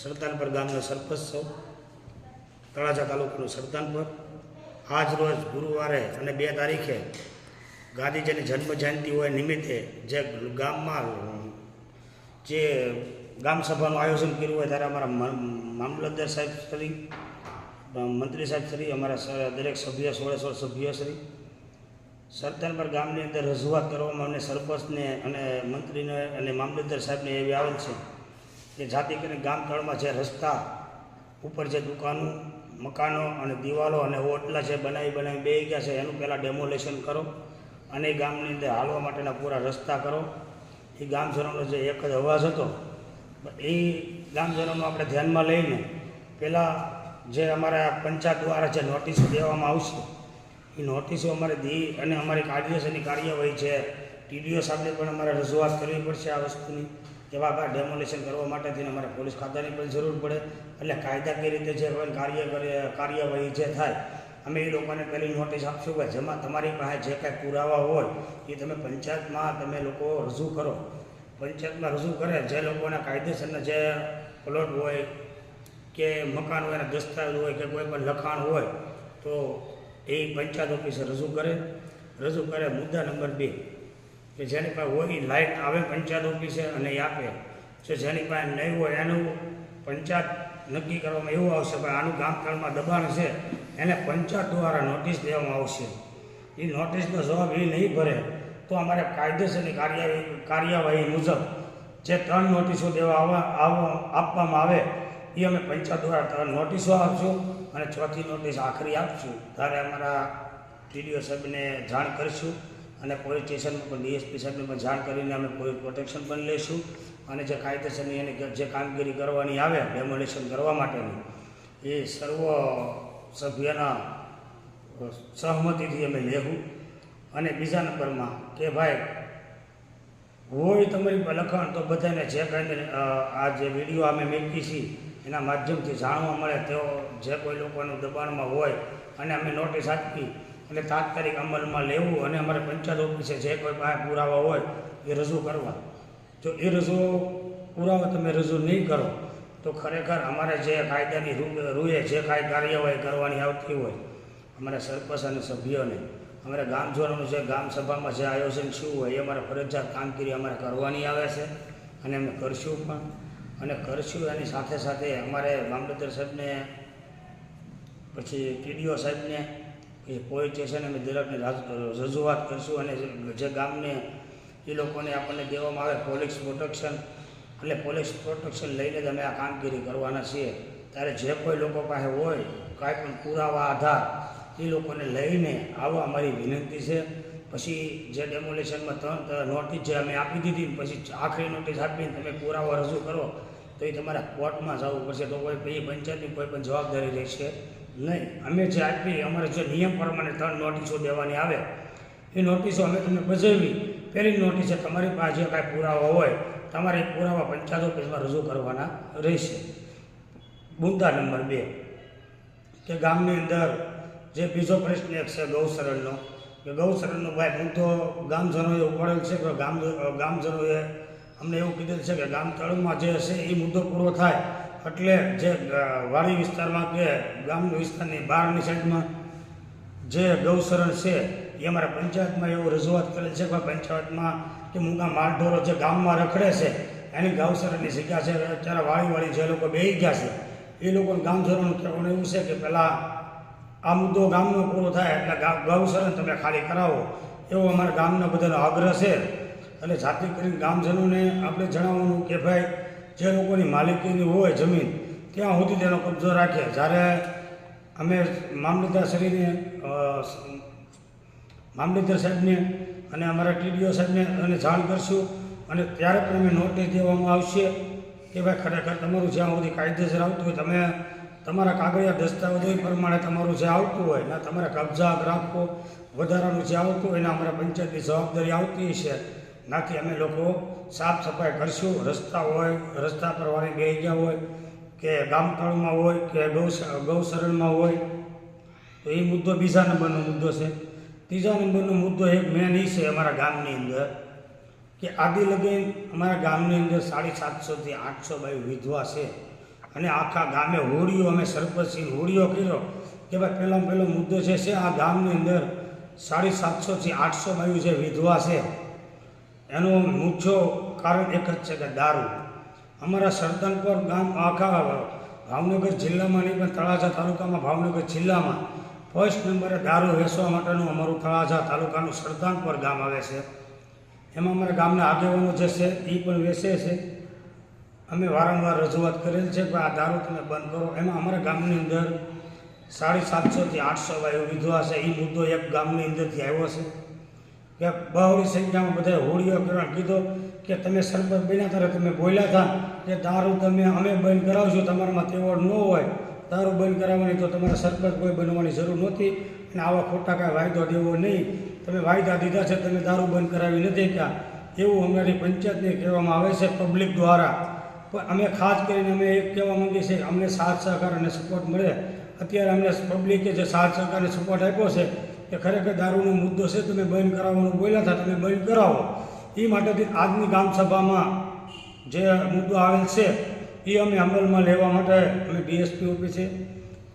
સરદારપર ગામનો સરપંચ છું તળાજા તાલુકાનું સરદારપર આજ રોજ ગુરુવારે અને બે તારીખે ગાંધીજીની જન્મ જયંતિ હોય નિમિત્તે જે ગામમાં, જે ગામ આયોજન કર્યું હોય ત્યારે અમારા મામલતદાર સાહેબ શ્રી, મંત્રી સાહેબ શ્રી, અમારા દરેક સભ્ય, સોળે સોળ સભ્ય શ્રી. સરદારપર ગામની અંદર રજૂઆત કરવામાં અમને સરપંચને અને મંત્રીને અને મામલતદાર સાહેબને એવી આવેલ છે કે જાતિ કરીને ગામ તળમાં જે રસ્તા ઉપર જે દુકાનો, મકાનો અને દિવાલો અને ઓટલા છે બનાવી બનાવી બે ગયા છે, એનું પહેલાં ડેમોલેશન કરો અને એ ગામની અંદર હાલવા માટેના પૂરા રસ્તા કરો. એ ગામજનોનો જે એક જ અવાજ હતો, એ ગામજનોનું આપણે ધ્યાનમાં લઈને પહેલાં જે અમારા પંચાયત દ્વારા જે નોટિસો દેવામાં આવશે, એ નોટિસો અમારે દી અને અમારી કાયદેસરની કાર્યવાહી છે. ટીડીઓ સાહેબને પણ અમારે રજૂઆત કરવી પડશે આ વસ્તુની. એવા કા ડેમોલેશન કરવા માટે થઈને અમારે પોલીસ ખાતાની પણ જરૂર પડે. એટલે કાયદાકીય રીતે જે કોઈ કાર્ય કરે, કાર્યવાહી જે થાય, અમે એ લોકોને પહેલી નોટિસ આપશું કે જેમાં તમારી પાસે જે કાંઈ પુરાવા હોય, એ તમે પંચાયતમાં તમે લોકો રજૂ કરો. પંચાયતમાં રજૂ કરે, જે લોકોના કાયદેસરના જે પ્લોટ હોય, કે મકાન હોય દસ્તાવેજ હોય, કે કોઈ પણ લખાણ હોય, તો એ પંચાયત ઓફિસે રજૂ કરે. રજૂ કરે, મુદ્દા નંબર બે. કે જેની પાસે હોય એ લાઈટ આવે, પંચાયત ઓફિસે અને એ આપે. જો જેની પાસે નહીં હોય એનું પંચાયત નક્કી કરવામાં એવું આવશે ભાઈ આનું ગામકાળમાં દબાણ છે, એને પંચાયત દ્વારા નોટિસ દેવામાં આવશે. એ નોટિસનો જવાબ એ નહીં ભરે તો અમારે કાયદેસરની કાર્યવાહી કાર્યવાહી મુજબ જે ત્રણ નોટિસો દેવા આપવામાં આવે એ અમે પંચાયત દ્વારા ત્રણ નોટિસો આપશું અને ચોથી નોટિસ આખરી આપશું. ત્યારે અમારા ટીડીઓ સાહેબને જાણ કરીશું. અને પોલીસ સ્ટેશનમાં પણ ડીએસપી સાહેબને પણ જાણ કરીને અમે પોલીસ પ્રોટેક્શન પણ લઈશું. અને જે કાયદેસરની એની જે કામગીરી કરવાની આવે ડેમોલેશન કરવા માટેની, એ સર્વ સભ્યના સહમતિથી અમે લેવું અને બીજા નંબરમાં કે ભાઈ હોય તમારી લખાણ તો બધાને જે કાંઈ આ જે વીડિયો અમે મેળવી છીએ, એના માધ્યમથી જાણવા મળે તેઓ જે કોઈ લોકોનું દબાણમાં હોય, અને અમે નોટિસ આપી અને તાત્કાલિક અમલમાં લેવું અને અમારે પંચાયત ઓફિસે જે કોઈ પાસે પુરાવા હોય એ રજૂ કરવા. જો એ રજૂ પુરાવા તમે રજૂ નહીં કરો, તો ખરેખર અમારે જે કાયદાની રૂએ જે કાંઈ કાર્યવાહી કરવાની આવતી હોય, અમારા સરપંચ અને સભ્યોને, અમારે ગામજનોનું જે ગામ સભામાં જે આયોજન શું હોય, એ અમારે ફરજિયાત કામગીરી અમારે કરવાની આવે છે અને અમે કરશું પણ. અને કરશું એની સાથે સાથે અમારે મામલતદાર સાહેબને, પછી ટીડીઓ સાહેબને પછી પોલીસ સ્ટેશન અમે દરેકને રજૂઆત કરીશું અને જે- ગામને એ લોકોને આપણને દેવામાં આવે પોલીસ પ્રોટેક્શન એટલે પોલીસ પ્રોટેક્શન લઈને જ અમે આ કામગીરી કરવાના છીએ. ત્યારે જે કોઈ લોકો પાસે હોય, કાંઈ પણ પુરાવા આધાર, એ લોકોને લઈને આવવા અમારી વિનંતી છે. પછી જે ડેમોલેશનમાં ત્રણ નોટિસ જે અમે આપી દીધી પછી આખરી નોટિસ આપીને તમે પુરાવા રજૂ કરો, તો એ તમારે કોર્ટમાં જવું પડશે. તો કોઈ પંચાયતની કોઈ પણ જવાબદારી રહેશે. નહીં, અમે જે આપી અમારે જે નિયમ પ્રમાણે ત્રણ નોટિસો દેવાની આવે, એ નોટિસો અમે તમને ભજવી પહેલી નોટિસે તમારી પાસે કાંઈ પુરાવા હોય, તમારે પુરાવા પંચાયત ઓફિસમાં રજૂ કરવાના રહેશે. મુદ્દા નંબર બે, કે ગામની અંદર જે બીજો પ્રશ્ન એક છે ગૌશરણનો કે ગૌશરણનો ભાઈ મુદ્દો ગામજનોએ ઉપાડેલ છે કે ગામ, ગામજનોએ અમને એવું કીધેલ છે કે ગામ તળમાં જે હશે એ મુદ્દો પૂરો થાય. એટલે જે વાડી વિસ્તારમાં કે ગામ વિસ્તારની બહારની સાઈડમાં જે ગૌસરણ છે, એ અમારા પંચાયતમાં એવું રજૂઆત કરેલ છે કે પંચાયતમાં કે મૂંગા માલઢોરો જે ગામમાં રખડે છે, એની ગૌશરણની જગ્યા છે. અત્યારે વાળી વાળી જે લોકો બેહી ગયા છે, એ લોકોને ગામજનોનું કહેવાનું એવું છે કે પહેલાં આ મુદ્દો ગામનો પૂરો થાય એટલે ગા- ગૌશરણ તમે ખાલી કરાવો. એવો અમારા ગામના બધાનો આગ્રહ છે. એટલે જાતિ કરીને ગામજનોને આપણે જણાવવાનું કે ભાઈ જે લોકોની માલિકીની હોય જમીન, ત્યાં સુધી તેનો કબજો રાખે. જ્યારે અમે મામલતદારશ્રીને મામલતદાર સાહેબને અને અમારા ટીડીઓ સાહેબને અને જાણ કરશું અને ત્યારે પણ અમે નોટિસ દેવામાં આવશે કે ભાઈ ખરેખર તમારું જ્યાં સુધી કાયદેસર આવતું હોય, તમે તમારા કાગળિયા દસ્તાવેજો પ્રમાણે તમારું જે આવતું હોય ને તમારે કબજા રાખવો વધારાનું જે આવતું હોય, એને અમારા પંચાયતની જવાબદારી આવતી છે નાથી અમે લોકો સાફ સફાઈ કરશું. રસ્તા હોય, રસ્તા પર વાળી ગયા હોય, કે ગામતળમાં હોય, કે ગૌ ગૌશરણમાં હોય, તો એ મુદ્દો બીજા નંબરનો મુદ્દો છે. ત્રીજા નંબરનો મુદ્દો એક મેન એ છે અમારા ગામની અંદર, કે આદિ લગીન અમારા ગામની અંદર સાડી સાતસોથી આઠસો બાઈ વિધવા છે. અને આખા ગામે હોળીઓ અમે સરપંચી હોળીઓ કર્યો કે ભાઈ પહેલાં પહેલો મુદ્દો છે, આ ગામની અંદર સાડી સાતસોથી આઠસો બાયું જે વિધવા છે. એનું મુખ્ય કારણ એક જ છે કે દારૂ. અમારા સરદનપુર ગામ આખા ભાવનગર જિલ્લામાં નહીં, પણ તળાજા તાલુકામાં, ભાવનગર જિલ્લામાં ફર્સ્ટ નંબરે દારૂ વેચવા માટેનું અમારું તળાજા તાલુકાનું સરદાનપર ગામ આવે છે. એમાં અમારા ગામના આગેવાનો જે છે એ પણ વેચે છે. અમે વારંવાર રજૂઆત કરેલ છે કે આ દારૂ તમે બંધ કરો. એમાં અમારા ગામની અંદર સાડી સાતસોથી આઠસો વાયુ વિધવા છે. એ મુદ્દો એક ગામની અંદરથી આવ્યો છે. કે બહોળી સંખ્યામાં બધા હોળીઓ કરવા કીધો કે તમે સરપંચ બન્યા ત્યારે તમે બોલ્યા હતા કે દારૂ તમે અમે બંધ કરાવશું, તમારામાં તેવડ ન હોય. દારૂ બંધ કરાવવાની તો તમારે સરપંચ કોઈ બનવાની જરૂર નહોતી અને આવા ખોટા કાંઈ વાયદો દેવો નહીં. તમે વાયદા દીધા છે, તમે દારૂ બંધ કરાવી નથી ક્યાં એવું અમારી પંચાયતને કહેવામાં આવે છે પબ્લિક દ્વારા. પણ અમે ખાસ કરીને અમે એક કહેવા માંગીએ છીએ, અમને સાથ સહકાર અને સપોર્ટ મળે. અત્યારે અમને પબ્લિકે જે સાથ સહકાર અને સપોર્ટ આપ્યો છે કે ખરેખર દારૂનો મુદ્દો છે, તમે બંધ કરાવવાનું બોલ્યા હતા, તમે બંધ કરાવો. એ માટેથી આજની ગામસભામાં જે મુદ્દો આવેલ છે એ અમે અમલમાં લેવા માટે અમે ડીએસપી ઓફિસે,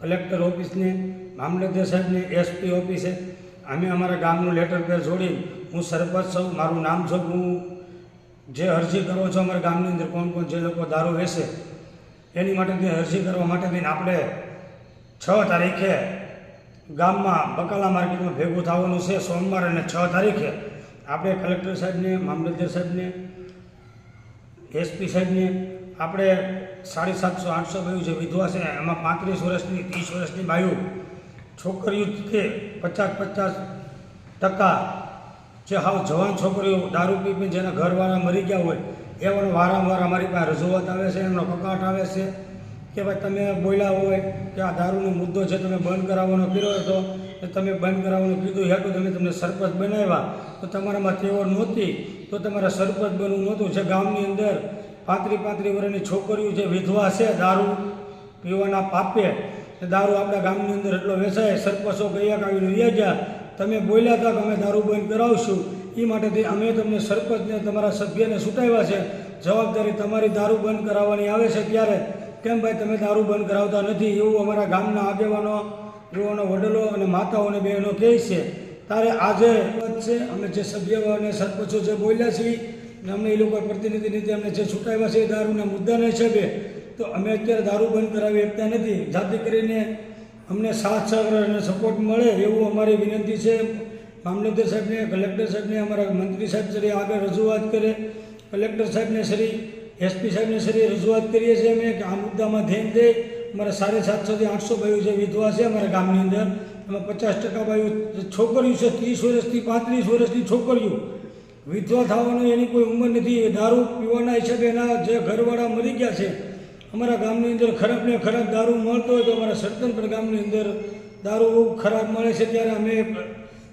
કલેક્ટર ઓફિસને, મામલતદાર સાહેબને, એસપી ઓફિસે, અમે અમારા ગામનું લેટર પેર જોડી, હું સરપંચ છું, મારું નામ છું હું જે અરજી કરો છો અમારા ગામની અંદર કોણ કોણ જે લોકો દારૂ વેચે એની માટે અરજી કરવા માટેથી આપણે છ તારીખે ગામમાં બકાલા માર્કેટમાં ભેગું થવાનું છે. સોમવાર અને છ તારીખે આપણે કલેક્ટર સાહેબને, મામલતદાર સાહેબને, એસપી સાહેબને આપણે સાડી સાતસો, આઠસો બાયું જે વિધવા છે, એમાં પાંત્રીસ વર્ષની, ત્રીસ વર્ષની બાયું છોકરીઓ કે પચાસ પચાસ ટકા જે હાવ જવાન છોકરીઓ દારૂ પી પીને જેના ઘરવાળા મરી ગયા હોય, એવાનો વારંવાર અમારી પાસે રજૂઆત આવે છે એમનો કકાટ આવે છે. કે ભાઈ તમે બોલ્યા હોય કે આ દારૂનો મુદ્દો છે તમે બંધ કરાવવાનો કર્યો હતો તો તમે બંધ કરાવવાનું કીધું હેઠું તમે તમને સરપંચ બનાવ્યા, તો તમારામાં તેઓ નહોતી, તો તમારે સરપંચ બનવું નહોતું. જે ગામની અંદર પાંત્રી પાંત્રી વર્ષની છોકરીઓ જે વિધવા છે દારૂ પીવાના પાપે, એ દારૂ આપણા ગામની અંદર એટલો વેચાય, સરપંચો ગયા આવીને રહ્યા ગયા તમે બોલ્યા હતા કે અમે દારૂ બંધ કરાવશું. એ માટે અમે તમને સરપંચને, તમારા સભ્યને છૂટાવ્યા છે. જવાબદારી તમારી દારૂ બંધ કરાવવાની આવે છે ત્યારે. કેમ ભાઈ તમે દારૂ બંધ કરાવતા નથી એવું અમારા ગામના આગેવાનો યુવાનો વડીલો અને માતાઓને બહેનો કહે છે. તારે આજે છે, અમે જે સભ્ય અને સરપંચો જે બોલ્યા છીએ ને અમને એ લોકો પ્રતિનિધિ રીતે અમને જે છૂટાવ્યા છે એ દારૂના મુદ્દાને હિસાબે, તો અમે અત્યારે દારૂ બંધ કરાવી શકતા નથી. જાતે કરીને અમને સાથ, સહકાર અને સપોર્ટ મળે એવું અમારી વિનંતી છે. મામલતદાર સાહેબને, કલેક્ટર સાહેબને, અમારા મંત્રી સાહેબ શ્રી આગળ રજૂઆત કરે, કલેક્ટર સાહેબને શ્રી એસપી સાહેબને શ્રી રજૂઆત કરીએ છીએ અમે કે આ મુદ્દામાં ધ્યાન દે. અમારા સાડા સાતસોથી આઠસો ભાઈઓ જે વિધવા છે અમારા ગામની અંદર, એમાં પચાસ ટકા ભાઈઓ છોકરીઓ છે, ત્રીસ વર્ષથી, પાંત્રીસ વર્ષની છોકરીઓ. વિધવા થવાનો એની કોઈ ઉંમર નથી. દારૂ પીવાના હિસાબે એના જે ઘરવાળા મરી ગયા છે, અમારા ગામની અંદર ખરાબ ને ખરાબ દારૂ મળતો હોય તો અમારા સરતનપર ગામની અંદર દારૂ બહુ ખરાબ મળે છે. ત્યારે અમે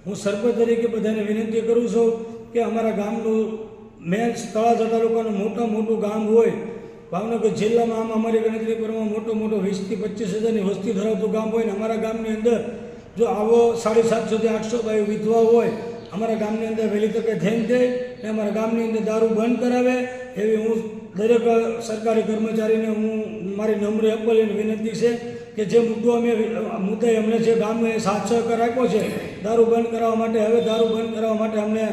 હું સરપંચ તરીકે બધાને વિનંતી કરું છું કે અમારા ગામનું મેન તળાજા તાલુકાનું મોટા મોટું ગામ હોય, ભાવનગર જિલ્લામાં આમ અમારી ગણતરી કરવામાં મોટો મોટો વીસથી પચીસ હજારની વસ્તી ધરાવતું ગામ હોય ને અમારા ગામની અંદર જો આવો સાડી સાતસોથી આઠસો બાય વિધવા હોય, અમારા ગામની અંદર વહેલી તકે ધ્યાન દે ને અમારા ગામની અંદર દારૂ બંધ કરાવે એવી હું દરેક સરકારી કર્મચારીને હું મારી નમ્ર અપલીને વિનંતી છે કે જે મુદ્દો અમે મુદ્દે અમને જે ગામે સાથ સહકાર આપ્યો છે, દારૂ બંધ કરાવવા માટે, હવે દારૂ બંધ કરાવવા માટે અમને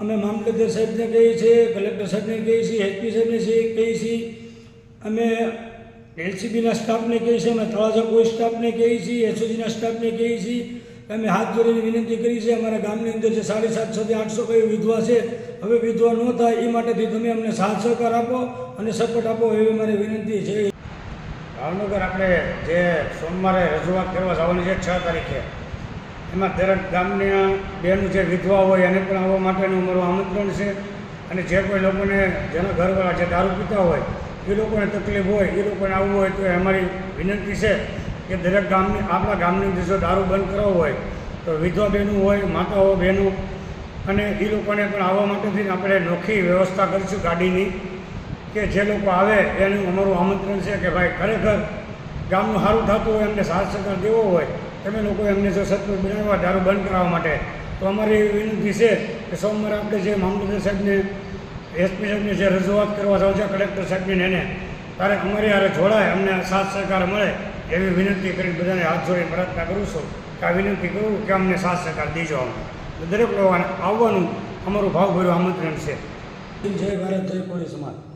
અમે મામલતદાર સાહેબને કહીએ છીએ, કલેક્ટર સાહેબને કહીએ છીએ એસપી સાહેબને કહીએ છીએ. અમે એલસીબીના સ્ટાફને કહીએ છીએ, અમે તળાજા કોઈ સ્ટાફને કહીએ છીએ, એસઓજીના સ્ટાફને કહીએ છીએ. અમે હાથ જોડીને વિનંતી કરી છે, અમારા ગામની અંદર જે સાડી સાતસોથી આઠસો કઈ વિધવા છે, હવે વિધવા ન થાય, એ માટેથી તમે અમને સાથ સહકાર આપો અને સપોર્ટ આપો એવી મારી વિનંતી છે. ભાવનગર આપણે જે સોમવારે રજૂઆત કરવા જવાની છે છ તારીખે. એમાં દરેક ગામના બેનું જે વિધવા હોય એને પણ આવવા માટેનું અમારું આમંત્રણ છે. અને જે કોઈ લોકોને જેના ઘરવાળા જે દારૂ પીતા હોય, એ લોકોને તકલીફ હોય, એ લોકોને આવવું હોય તો અમારી વિનંતી છે કે દરેક ગામની, આપણા ગામની અંદર દારૂ બંધ કરવો હોય, તો વિધવા બહેનો હોય, માતાઓ બહેનો અને એ લોકોને પણ આવવા માટેથી આપણે નોખી વ્યવસ્થા કરીશું ગાડીની, કે જે લોકો આવે એનું અમારું આમંત્રણ છે કે ભાઈ ખરેખર ગામનું સારું થતું હોય, એમને સાથ સહકાર દેવો હોય તમે લોકો એમને જો સત્વ બનાવવા દારૂ બંધ કરાવવા માટે, તો અમારી વિનંતી છે કે સોમવારે આપણે જે મામલતદાર સાહેબને, એસપી સાહેબને જે રજૂઆત કરવા જાવ છે, કલેક્ટર સાહેબને એને, ત્યારે અમારી હારે જોડાય, અમને સાથ સહકાર મળે એવી વિનંતી કરી બધાને હાથ જોડીને પ્રાર્થના કરું છું કે આ વિનંતી કરું કે અમને સાથ સહકાર દેજો અમને. દરેક લોકોને આવવાનું અમારું ભાવભર્યું આમંત્રણ છે. જય ભારત, જય કોળી સમાજ.